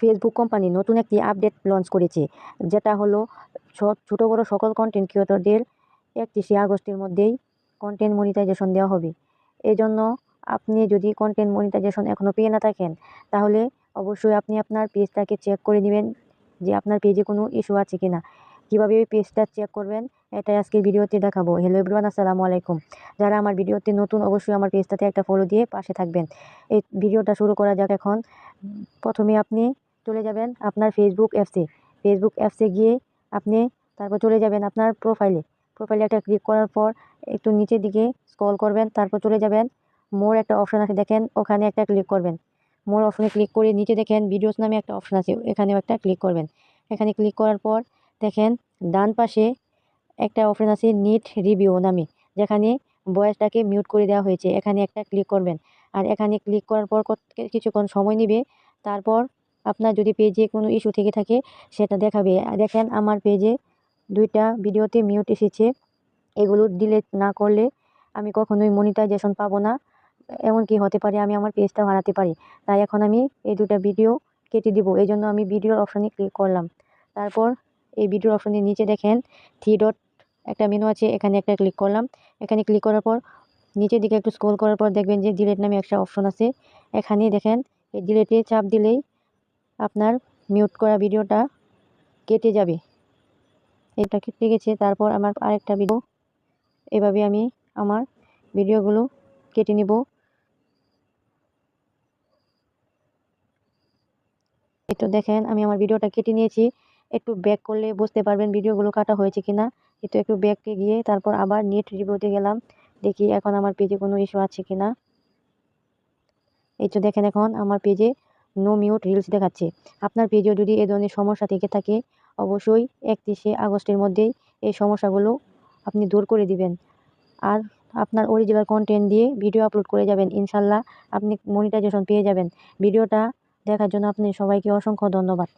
Facebook company নতুন একটি update launch করেছে, যেটা হলো ছোট বড় সকল কন্টেন্ট ক্রিয়েটরদের একত্রিশে আগস্টের মধ্যেই কন্টেন্ট মনিটাইজেশন দেওয়া হবে। এই জন্য আপনি যদি কন্টেন্ট মনিটাইজেশন এখনও পেয়ে না থাকেন, তাহলে অবশ্যই আপনি আপনার পেজটাকে চেক করে নেবেন যে আপনার পেজে কোনো ইস্যু আছে কি না কীভাবে ওই পেজটা চেক করবেন, এটাই আজকের ভিডিওতে দেখাবো। হ্যালো এভরিওয়ান আসসালামু আলাইকুম। যারা আমার ভিডিওতে নতুন, অবশ্যই আমার পেজটাতে একটা ফলো দিয়ে পাশে থাকবেন। এই ভিডিওটা শুরু করা যাক এখন। প্রথমে আপনি চলে যাবেন আপনার ফেসবুক অ্যাপসে ফেসবুক অ্যাপসে গিয়ে আপনি তারপর চলে যাবেন আপনার প্রোফাইলে প্রোফাইলে একটা ক্লিক করার পর একটু নিচের দিকে স্ক্রল করবেন, তারপর চলে যাবেন। মোর একটা অপশান আছে, দেখেন ওখানে একটা ক্লিক করবেন। মোর অপশানে ক্লিক করে নিচে দেখেন ভিডিওস নামে একটা অপশান আছে, এখানেও একটা ক্লিক করবেন। এখানে ক্লিক করার পর দেখেন ডান পাশে একটা অপশান আছে নিট রিভিউ নামে, যেখানে ভয়েসটাকে মিউট করে দেওয়া হয়েছে। এখানে একটা ক্লিক করবেন। আর এখানে ক্লিক করার পর কিছুক্ষণ সময় নেবে, তারপর আপনার যদি পেজে কোনো ইস্যু থেকে থাকে, সেটা দেখাবে। দেখেন, আমার পেজে দুইটা ভিডিওতে মিউট এসেছে। এগুলো ডিলিট না করলে আমি কখনোই মনিটাইজেশন পাবো না। এমনকি হতে পারে আমি আমার পেজটা হারাতে পারি। তাই এখন আমি এই দুটা ভিডিও কেটে দিব। এই জন্য আমি ভিডিওর অপশানে ক্লিক করলাম। তারপর এই ভিডিওর অপশানের নিচে দেখেন থ্রি ডট একটা মেনু আছে, এখানে একটা ক্লিক করলাম। এখানে ক্লিক করার পর, নিচের দিকে একটু স্ক্রল করার পর দেখবেন যে ডিলেট নামে একটা অপশন আছে। এখানে দেখেন, এই ডিলেটে চাপ দিলেই আপনার মিউট করা ভিডিওটা কেটে যাবে। এটা কেটে গেছে, তারপর আমার আরেকটা ভিডিও এভাবে আমি আমার ভিডিওগুলো কেটে নিব। তো দেখেন, আমি আমার ভিডিওটা কেটে নিয়েছি। একটু ব্যাক করলে বুঝতে পারবেন ভিডিওগুলো কাটা হয়েছে কিনা। এই তো একটু ব্যাকে গিয়ে তারপর আবার নেট রিভিউতে গেলাম। দেখি এখন আমার পেজে কোনো ইস্যু আছে কিনা। এই তো দেখেন এখন আমার পেজে নো মিউট রিলস দেখাচ্ছে। আপনার পেজেও যদি এ ধরনের সমস্যা থেকে থাকে, অবশ্যই একত্রিশে আগস্টের মধ্যেই এই সমস্যাগুলো আপনি দূর করে দিবেন। আর আপনার অরিজিনাল কন্টেন্ট দিয়ে ভিডিও আপলোড করে যাবেন। ইনশাল্লাহ আপনি মনিটাইজেশন পেয়ে যাবেন। ভিডিওটা দেখার জন্য আপনি সবাইকে অসংখ্য ধন্যবাদ।